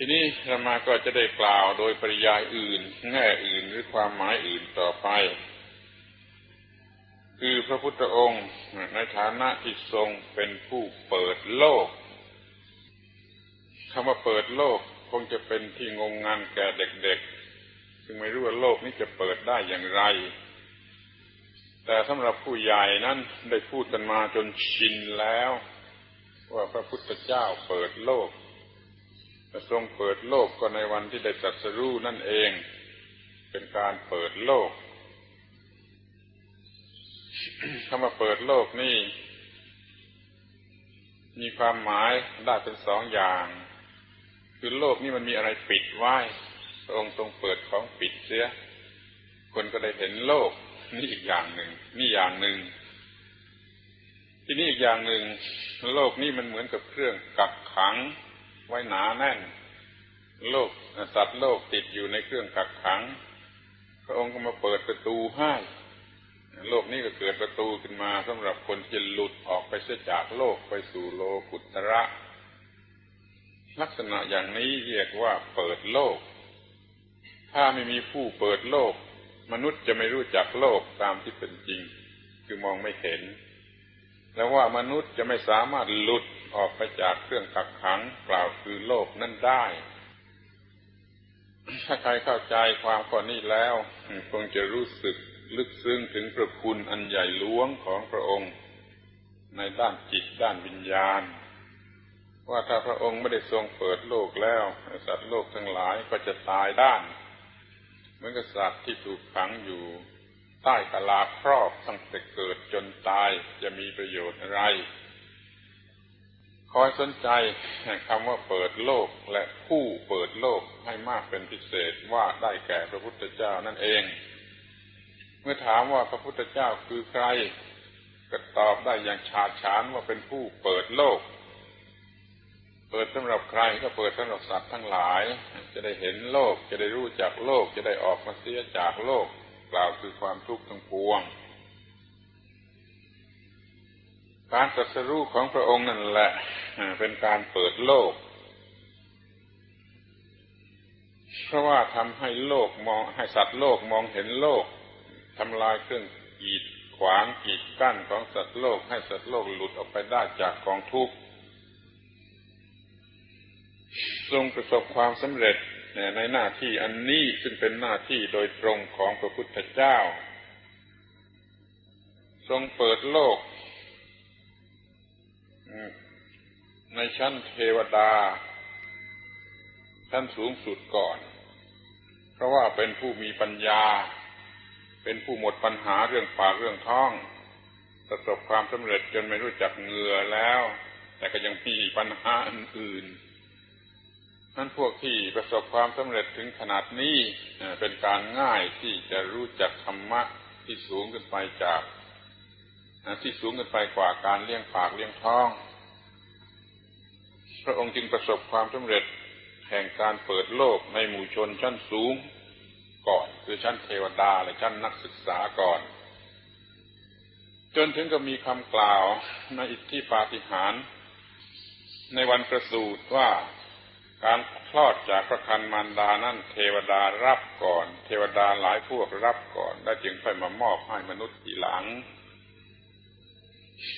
ทีนี้ธรรมาก็จะได้กล่าวโดยปริยายอื่น แง่อื่นหรือความหมายอื่นต่อไป คือพระพุทธองค์ในฐานะที่ทรงเป็นผู้เปิดโลกคำว่าเปิดโลกคงจะเป็นที่งงงานแก่เด็กๆ ซึ่งไม่รู้ว่าโลกนี้จะเปิดได้อย่างไร แต่สำหรับผู้ใหญ่นั้นได้พูดกันมาจนชินแล้ว ว่าพระพุทธเจ้าเปิดโลก ทรงเปิดโลกก็ในวันที่ได้ตรัสรู้นั่นเอง เป็นการเปิดโลกคำว่าเปิดโลกนี่ มีความหมายได้เป็นสองอย่าง คือโลกนี่มันมีอะไรปิดไว้พระองค์ทรงเปิดของปิดเสีย คนก็ได้เห็นโลก นี่อีกอย่างหนึ่ง นี่อย่างหนึ่ง ที่นี่อีกอย่างหนึ่ง โลกนี่มันเหมือนกับเครื่องกักขัง ไว้หนาแน่น โลกสัตว์โลกติดอยู่ในเครื่องกักขัง พระองค์ก็มาเปิดประตูให้โลกนี้ก็เกิดประตูขึ้นมาสำหรับคนที่หลุดออกไปเสียจากโลกไปสู่โลกุตระ ลักษณะอย่างนี้เรียกว่าเปิดโลก ถ้าไม่มีผู้เปิดโลก มนุษย์จะไม่รู้จักโลกตามที่เป็นจริง คือมองไม่เห็น แล้วว่ามนุษย์จะไม่สามารถหลุด ออกไปจากเครื่องกักขังกล่าวคือโลกนั่นได้ ถ้าใครเข้าใจความข้อนี้แล้วคงจะรู้สึกลึกซึ้งถึงพระคุณอันใหญ่หลวงของพระองค์ ในด้านจิตด้านวิญญาณ ว่าถ้าพระองค์ไม่ได้ทรงเปิดโลกแล้วสัตว์โลกทั้งหลายก็จะตายด้านเหมือนกับสัตว์ที่ถูกขังอยู่ใต้กะลาครอบตั้งแต่เกิดจนตายจะมีประโยชน์อะไร คอยสนใจคำว่าเปิดโลกและผู้เปิดโลกให้มากเป็นพิเศษว่าได้แก่พระพุทธเจ้านั่นเอง เมื่อถามว่าพระพุทธเจ้าคือใคร ก็ตอบได้อย่างฉาดฉานว่าเป็นผู้เปิดโลก เปิดสำหรับใครก็เปิดสำหรับสัตว์ทั้งหลาย จะได้เห็นโลกจะได้รู้จักโลก จะได้ออกมาเสียจากโลกกล่าวคือความทุกข์ทั้งปวง การตรัสรู้ของพระองค์นั่นแหละ เป็นการเปิดโลก เพราะว่าทำให้โลกมองให้สัตว์โลกมองเห็นโลกทำลายเครื่องกีดขวางกีดกั้นของสัตว์โลก ให้สัตว์โลกหลุดออกไปได้จากกองทุกข์ทรงประสบความสำเร็จในหน้าที่อันนี้ซึ่งเป็นหน้าที่โดยตรงของพระพุทธเจ้า ทรงเปิดโลก ในชั้นเทวดา ชั้นสูงสุดก่อน เพราะว่าเป็นผู้มีปัญญา เป็นผู้หมดปัญหาเรื่องปากเรื่องท้อง ประสบความสำเร็จจนไม่รู้จักเหงื่อแล้ว แต่ก็ยังมีปัญหาอื่นๆนั่นพวกที่ประสบความสำเร็จถึงขนาดนี้เป็นการง่ายที่จะรู้จักธรรมะที่สูงขึ้นไปจากที่สูงขึ้นไปกว่าการเลี้ยงปากเลี้ยงท้อง ระองค์จึงประสบความสำเร็จแห่งการเปิดโลกในหมู่ชนชั้นสูงก่อน คือชั้นเทวดาและชั้นนักศึกษาก่อน จนถึงก็มีคำกล่าวในอิทธิปาฏิหาริย์ในวันประสูติว่าการคลอดจากพระคันมารดานั่นเทวดารับก่อน เทวดาหลายพวกรับก่อน และจึงค่อยมามอบให้มนุษย์ทีหลัง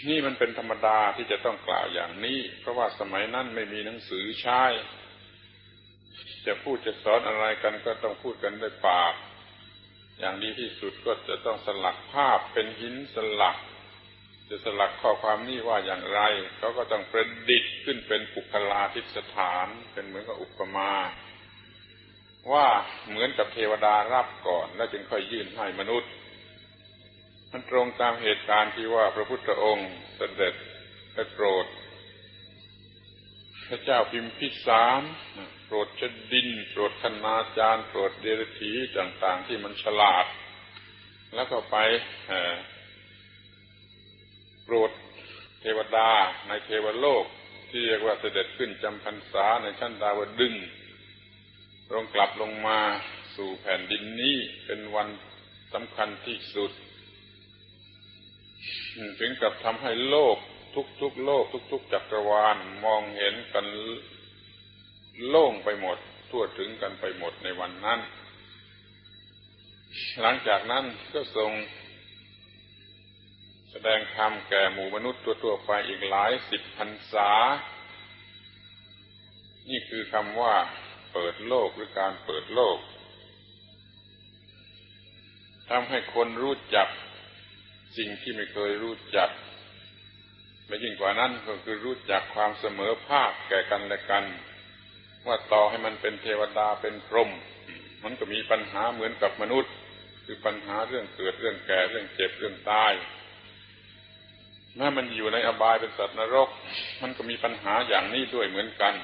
นี่มันเป็นธรรมดาที่จะต้องกล่าวอย่างนี้ เพราะว่าสมัยนั้นไม่มีหนังสือใช้จะพูดจะสอนอะไรกันก็ต้องพูดกันด้วยปาก อย่างดีที่สุดก็จะต้องสลักภาพเป็นหินสลัก จะสลักข้อความนี้ว่าอย่างไรเขาก็ต้องประดิษฐ์ขึ้นเป็นปุคลาทิสถาน เป็นเหมือนกับอุปมา ว่าเหมือนกับเทวดารับก่อน แล้วจึงค่อยยื่นให้มนุษย์ มันตรงตามเหตุการณ์ที่ว่าพระพุทธองค์เสด็จไปโปรด พระเจ้าพิมพิสารโปรดชดิน โปรดคณาจารย์ โปรดเดรธีต่าง ๆ ที่มันฉลาด แล้วก็ไปโปรดเทวดาในเทวโลก ที่เรียกว่าเสด็จขึ้นจำพรรษาในชั้นดาวดึงลงกลับลงมาสู่แผ่นดินนี้เป็นวันสำคัญที่สุด ถึงกับทำให้โลกทุกๆโลก ทุก ๆ จักรวาลมองเห็นกันโล่งไปหมด ทั่วถึงกันไปหมดในวันนั้น หลังจากนั้นก็ทรงแสดงธรรมแก่หมู่มนุษย์ตัวๆไปอีกหลายสิบพรรษา นี่คือคำว่าเปิดโลกหรือการเปิดโลกทำให้คนรู้จัก สิ่งที่ไม่เคยรู้จักและยิ่งกว่านั้นก็คือรู้จักความเสมอภาคแก่กันและกัน ว่าต่อให้มันเป็นเทวดาเป็นพรหมมันก็มีปัญหาเหมือนกับมนุษย์ คือปัญหาเรื่องเกิดเรื่องแก่เรื่องเจ็บเรื่องตายแม้มันอยู่ในอบายเป็นสัตว์นรก มันก็มีปัญหาอย่างนี้ด้วยเหมือนกัน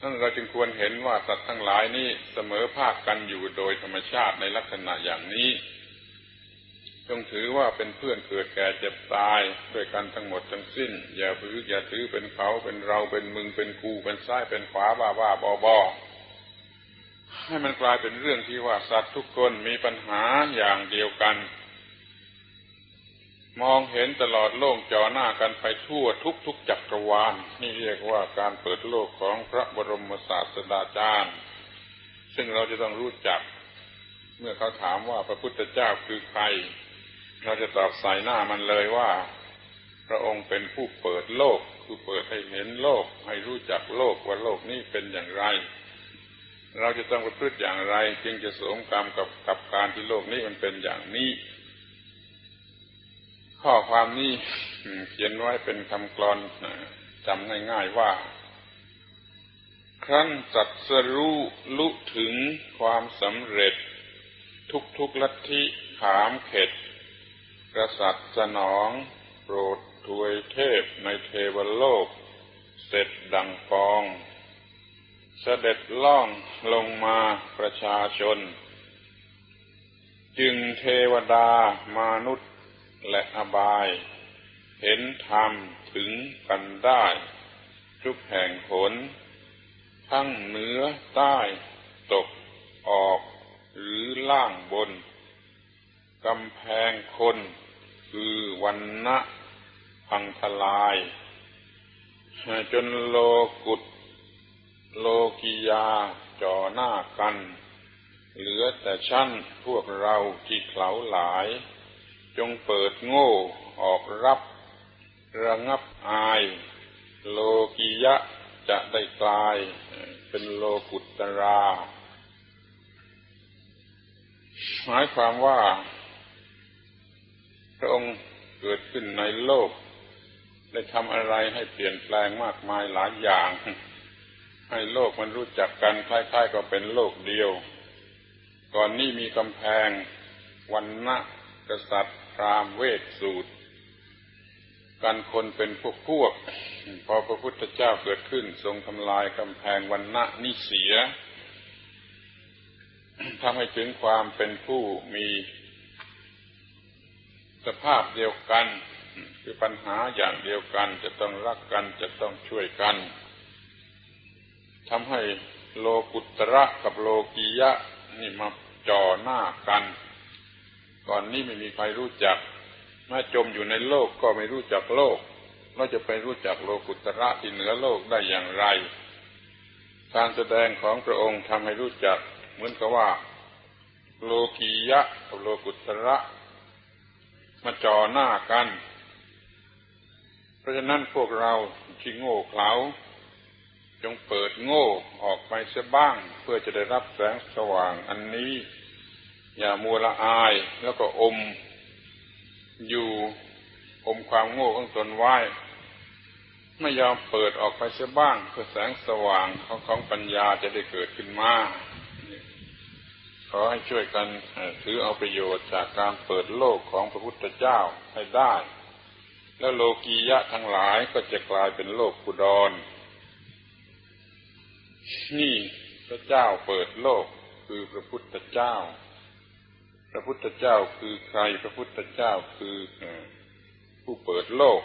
นั่นเราจึงควรเห็นว่าสัตว์ทั้งหลายนี้เสมอภาคกันอยู่โดยธรรมชาติในลักษณะอย่างนี้ งถือว่าเป็นเพื่อนเกิดแก่เจ็บตายด้วยกันทั้งหมดทั้งสิ้น อย่าถืออย่าถือเป็นเขาเป็นเราเป็นมึงเป็นกูเป็นซ้ายเป็นขวาบ้าบ้าบอบอให้มันกลายเป็นเรื่องที่ว่าสัตว์ทุกคนมีปัญหาอย่างเดียวกัน มองเห็นตลอดโลกจอหน้ากันไปทั่วทุกทุกจักรวาลนี่เรียกว่าการเปิดโลกของพระบรมศาสดาจารย์ ซึ่งเราจะต้องรู้จัก เมื่อเขาถามว่าพระพุทธเจ้าคือใคร เราจะตอบใส่หน้ามันเลยว่า พระองค์เป็นผู้เปิดโลก คือเปิดให้เห็นโลก ให้รู้จักโลกว่าโลกนี้เป็นอย่างไร เราจะต้องประพฤติอย่างไร จึงจะสมกรรมกับกับการที่โลกนี้มันเป็นอย่างนี้ ข้อความนี้เขียนไว้เป็นคำกลอนจำง่ายๆว่า ครั้นสัตสรู้ลุถึงความสำเร็จ ทุกทุกลัทธิขามเข็ด กษัตริย์สนอง โปรดถวยเทพในเทวโลก เสร็จดังฟอง เสด็จล่องลงมาประชาชน จึงเทวดามนุษย์และอบาย เห็นธรรมถึงกันได้ ทุกแห่งผล ทั้งเหนือใต้ตกออกหรือล่างบนกำแพงคน วันณะพังทลาย จนโลกุตโลกิยาจ่อหน้ากัน เหลือแต่ชั้นพวกเราที่เขาหลาย จงเปิดโง่ออกรับ ระงับอาย โลกิยะจะได้กลาย เป็นโลกุตรา หมายความว่า พระองค์ เกิดขึ้นในโลก ได้ทำอะไรให้เปลี่ยนแปลงมากมายหลายอย่าง ให้โลกมันรู้จักกันคล้ายๆก็เป็นโลกเดียว ก่อนนี้มีกำแพงวันณะกษัตริย์พรามเวทสูตรกันคนเป็นพวกพวก พอพระพุทธเจ้าเกิดขึ้น ทรงทำลายกำแพงวันณะนิเสียทำให้ถึงความเป็นผู้มี สภาพเดียวกัน คือปัญหาอย่างเดียวกันจะต้องรักกันจะต้องช่วยกันทำให้โลกุตระกับโลกียะนี่มาจ่อหน้ากัน ก่อนนี้ไม่มีใครรู้จักแม้จมอยู่ในโลกก็ไม่รู้จักโลกเราจะไปรู้จักโลกุตระที่เหนือโลกได้อย่างไร การแสดงของพระองค์ทำให้รู้จัก เหมือนกับว่า โลกียะกับโลกุตระ มาจ่อหน้ากัน เพราะฉะนั้นพวกเราที่โง่เขลาจงเปิดโง่ออกไปเสียบ้าง เพื่อจะได้รับแสงสว่างอันนี้ อย่ามัวละอายแล้วก็อม อยู่อมความโง่ของตนไว้ ไม่ยอมเปิดออกไปเสียบ้าง เพื่อแสงสว่างของของปัญญาจะได้เกิดขึ้นมา ขอให้ช่วยกันถือเอาประโยชน์จากการเปิดโลกของพระพุทธเจ้าให้ได้ แล้วโลกียะทั้งหลายก็จะกลายเป็นโลกกุดร นี่พระเจ้าเปิดโลกคือพระพุทธเจ้า พระพุทธเจ้าคือใคร พระพุทธเจ้าคือผู้เปิดโลก